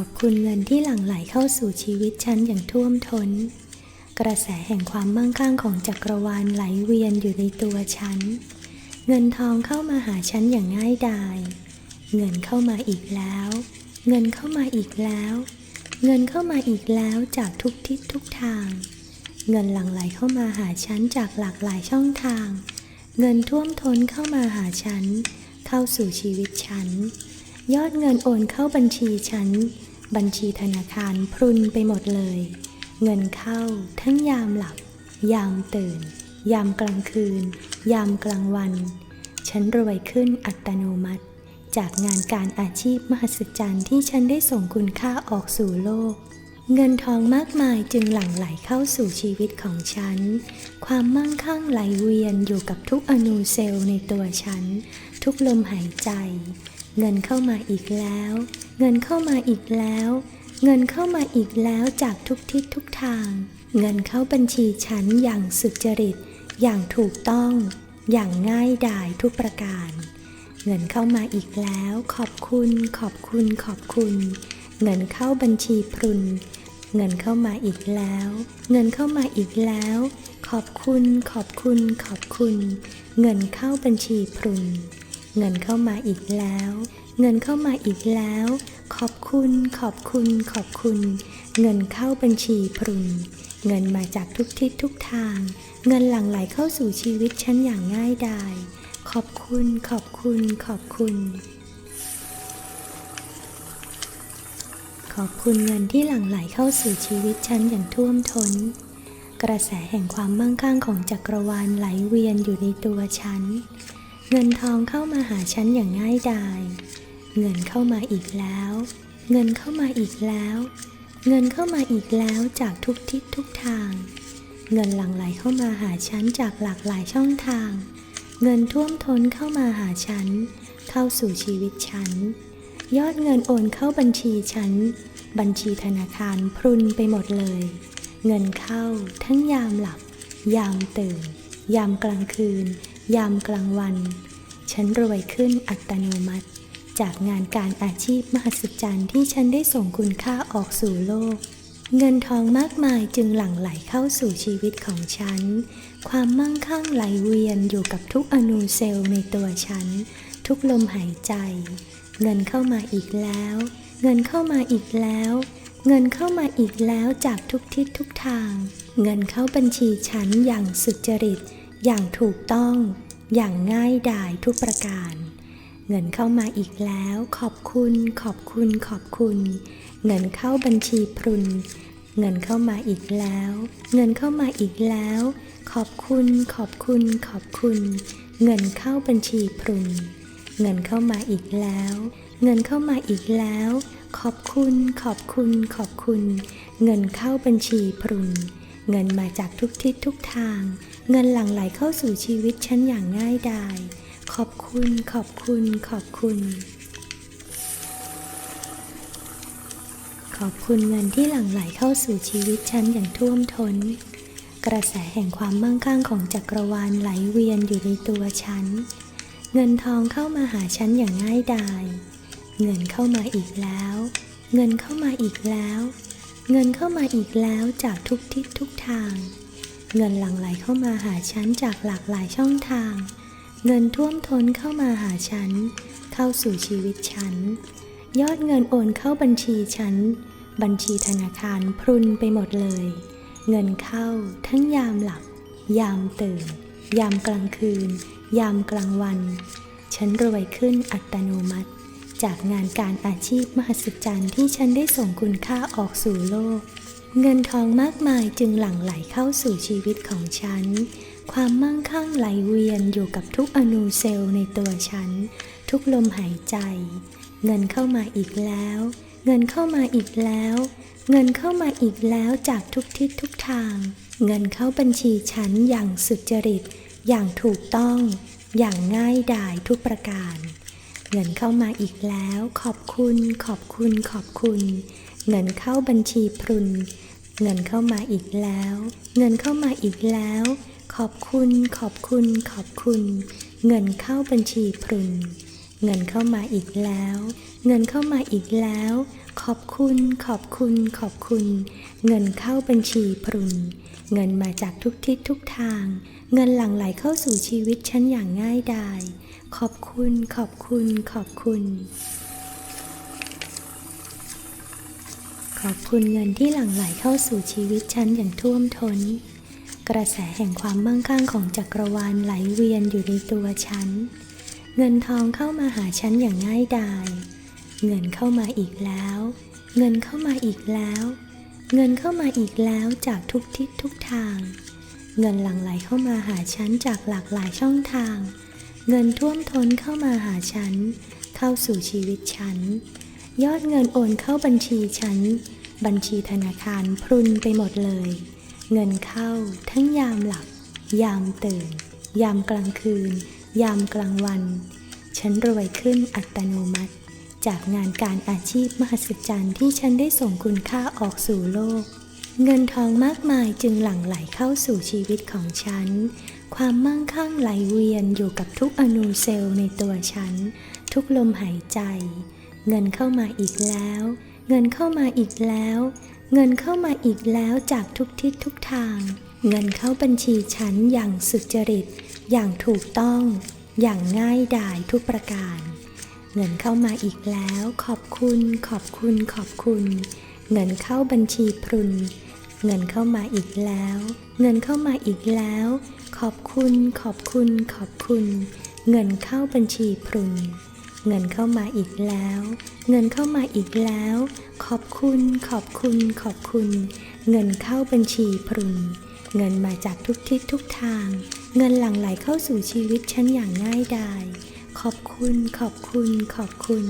อบคุณเงินที่หลั่งไหลเข้าสู่ชีวิตฉันอย่างท่วมท้น กระแสแห่งความมั่งคั่งของจักรวาลไหลเวียนอยู่ในตัวฉัน เงินทองเข้ามาหาฉันอย่างง่ายดาย เงินเข้ามาอีกแล้ว เงินเข้ามาอีกแล้ว เงินเข้ามาอีกแล้วจากทุกทิศทุกทาง เงินหลั่งไหลเข้ามาหาฉันจากหลากหลายช่องทาง เงินท่วมท้นเข้ามาหาฉัน เข้าสู่ชีวิตฉัน ยอดเงินโอนเข้าบัญชีฉัน บัญชีธนาคารพรุนไปหมดเลย เงินเข้าทั้งยามหลับ ยามตื่น ยามกลางคืน ยามกลางวัน ฉันรวยขึ้นอัตโนมัติ จากงานการอาชีพมหัศจรรย์ที่ฉันได้ส่งคุณค่าออกสู่โลก เงินทองมากมายจึงหลั่งไหลเข้าสู่ชีวิตของฉัน ความมั่งคั่งไหลเวียนอยู่กับทุกอนูเซลล์ในตัวฉัน ทุกลมหายใจ เงินเข้ามาอีกแล้ว เงินเข้ามาอีกแล้ว เงินเข้ามาอีกแล้วจากทุกทิศทุกทาง เงินเข้าบัญชีฉันอย่างสุจริต อย่างถูกต้อง อย่างง่ายดายทุกประการ เงินเข้ามาอีกแล้ว ขอบคุณ ขอบคุณ ขอบคุณ เงินเข้าบัญชีพรุน เงินเข้ามาอีกแล้ว เงินเข้ามาอีกแล้ว ขอบคุณ ขอบคุณ ขอบคุณ เงินเข้าบัญชีพรุน เงินเข้ามาอีกแล้ว เงินเข้ามาอีกแล้ว ขอบคุณขอบคุณขอบคุณ เงินเข้าบัญชีพรุน เงินมาจากทุกทิศทุกทาง เงินหลั่งไหลเข้าสู่ชีวิตฉันอย่างง่ายดายขอบคุณขอบคุณขอบคุณ ขอบคุณเงินที่หลั่งไหลเข้าสู่ชีวิตฉันอย่างท่วมท้น กระแสแห่งความมั่งคั่งของจักรวาลไหลเวียนอยู่ในตัวฉัน เงินทองเข้ามาหาฉันอย่างง่ายดาย เงินเข้ามาอีกแล้ว เงินเข้ามาอีกแล้ว เงินเข้ามาอีกแล้วจากทุกทิศทุกทาง เงินหลั่งไหลเข้ามาหาฉันจากหลากหลายช่องทาง เงินท่วมท้นเข้ามาหาฉัน เข้าสู่ชีวิตฉัน ยอดเงินโอนเข้าบัญชีฉัน บัญชีธนาคารพรุนไปหมดเลย เงินเข้าทั้งยามหลับ ยามตื่น ยามกลางคืน ยามกลางวัน ฉันรวยขึ้นอัตโนมัติ จากงานการอาชีพมหัศจรรย์ที่ฉันได้ส่งคุณค่าออกสู่โลก เงินทองมากมายจึงหลั่งไหลเข้าสู่ชีวิตของฉัน ความมั่งคั่งไหลเวียนอยู่กับทุกอนูเซลล์ในตัวฉัน ทุกลมหายใจ เงินเข้ามาอีกแล้ว เงินเข้ามาอีกแล้วเงินเข้ามาอีกแล้วจากทุกทิศทุกทาง เงินเข้าบัญชีฉันอย่างสุจริต อย่างถูกต้องอย่างง่ายดายทุกประการ เงินเข้ามาอีกแล้ว ขอบคุณขอบคุณขอบคุณ เงินเข้าบัญชีพรุน เงินเข้ามาอีกแล้ว เงินเข้ามาอีกแล้ว ขอบคุณขอบคุณขอบคุณ เงินเข้าบัญชีพรุน เงินเข้ามาอีกแล้ว เงินเข้ามาอีกแล้ว ขอบคุณขอบคุณขอบคุณ เงินเข้าบัญชีพรุน เงินมาจากทุกทิศทุกทาง เงินหลั่งไหลเข้าสู่ชีวิตฉันอย่างง่ายดาย ขอบคุณขอบคุณขอบคุณ ขอบคุณเงินที่หลั่งไหลเข้าสู่ชีวิตฉันอย่างท่วมท้น กระแสแห่งความมั่งคั่งของจักรวาลไหลเวียนอยู่ในตัวฉัน เงินทองเข้ามาหาฉันอย่างง่ายดาย เงินเข้ามาอีกแล้ว เงินเข้ามาอีกแล้ว เงินเข้ามาอีกแล้วจากทุกทิศทุกทาง เงินหลั่งไหลเข้ามาหาฉันจากหลากหลายช่องทาง เงินท่วมท้นเข้ามาหาฉัน เข้าสู่ชีวิตฉัน ยอดเงินโอนเข้าบัญชีฉัน บัญชีธนาคารพรุนไปหมดเลย เงินเข้าทั้งยามหลับ ยามตื่น ยามกลางคืน ยามกลางวัน ฉันรวยขึ้นอัตโนมัติ จากงานการอาชีพมหัศจรรย์ที่ฉันได้ส่งคุณค่าออกสู่โลก เงินทองมากมายจึงหลั่งไหลเข้าสู่ชีวิตของฉัน ความมั่งคั่งไหลเวียนอยู่กับทุกอนูเซลล์ในตัวฉัน ทุกลมหายใจ เงินเข้ามาอีกแล้ว เงินเข้ามาอีกแล้ว เงินเข้ามาอีกแล้วจากทุกทิศทุกทาง เงินเข้าบัญชีฉันอย่างสุจริต อย่างถูกต้อง อย่างง่ายดายทุกประการ เงินเข้ามาอีกแล้ว ขอบคุณ ขอบคุณ ขอบคุณ เงินเข้าบัญชีพรุน เงินเข้ามาอีกแล้ว เงินเข้ามาอีกแล้ว ขอบคุณ ขอบคุณ ขอบคุณ เงินเข้าบัญชีพรุน เงินเข้ามาอีกแล้ว เงินเข้ามาอีกแล้ว ขอบคุณ ขอบคุณ ขอบคุณ เงินเข้าบัญชีพรุน เงินมาจากทุกทิศทุกทาง เงินหลั่งไหลเข้าสู่ชีวิตฉันอย่างง่ายดาย ขอบคุณ ขอบคุณ ขอบคุณ ข อบคุณเงินที่หลั่งไหลเข้าสู่ชีวิตฉันอย่างท่วมท้น กระแสแห่งความมั่งคั่งของจักรวาลไหลเวียนอยู่ในตัวฉัน เงินทองเข้ามาหาฉันอย่างง่ายดาย เงินเข้ามาอีกแล้ว เงินเข้ามาอีกแล้ว เงินเข้ามาอีกแล้วจากทุกทิศทุกทาง เงินหลั่งไหลเข้ามาหาฉันจากหลากหลายช่องทาง เงินท่วมท้นเข้ามาหาฉัน เข้าสู่ชีวิตฉัน ยอดเงินโอนเข้าบัญชีฉัน บัญชีธนาคารพรุนไปหมดเลย เงินเข้าทั้งยามหลับ ยามตื่น ยามกลางคืน ยามกลางวัน ฉันรวยขึ้นอัตโนมัติ จากงานการอาชีพมหัศจรรย์ที่ฉันได้ส่งคุณค่าออกสู่โลก เงินทองมากมายจึงหลั่งไหลเข้าสู่ชีวิตของฉัน ความมั่งคั่งไหลเวียนอยู่กับทุกอนูเซลล์ในตัวฉัน ทุกลมหายใจ เงินเข้ามาอีกแล้ว เงินเข้ามาอีกแล้ว เงินเข้ามาอีกแล้วจากทุกทิศทุกทาง เงินเข้าบัญชีฉันอย่างสุจริต อย่างถูกต้อง อย่างง่ายดายทุกประการ เงินเข้ามาอีกแล้ว ขอบคุณ ขอบคุณ ขอบคุณ เงินเข้าบัญชีพรุน เงินเข้ามาอีกแล้ว เงินเข้ามาอีกแล้ว ขอบคุณ ขอบคุณ ขอบคุณ เงินเข้าบัญชีพรุน เงินเข้ามาอีกแล้ว เงินเข้ามาอีกแล้ว ขอบคุณขอบคุณขอบคุณ เงินเข้าบัญชีพรุนเงินมาจากทุกทิศทุกทาง เงินหลั่งไหลเข้าสู่ชีวิตฉันอย่างง่ายดายขอบคุณขอบคุณขอบคุณ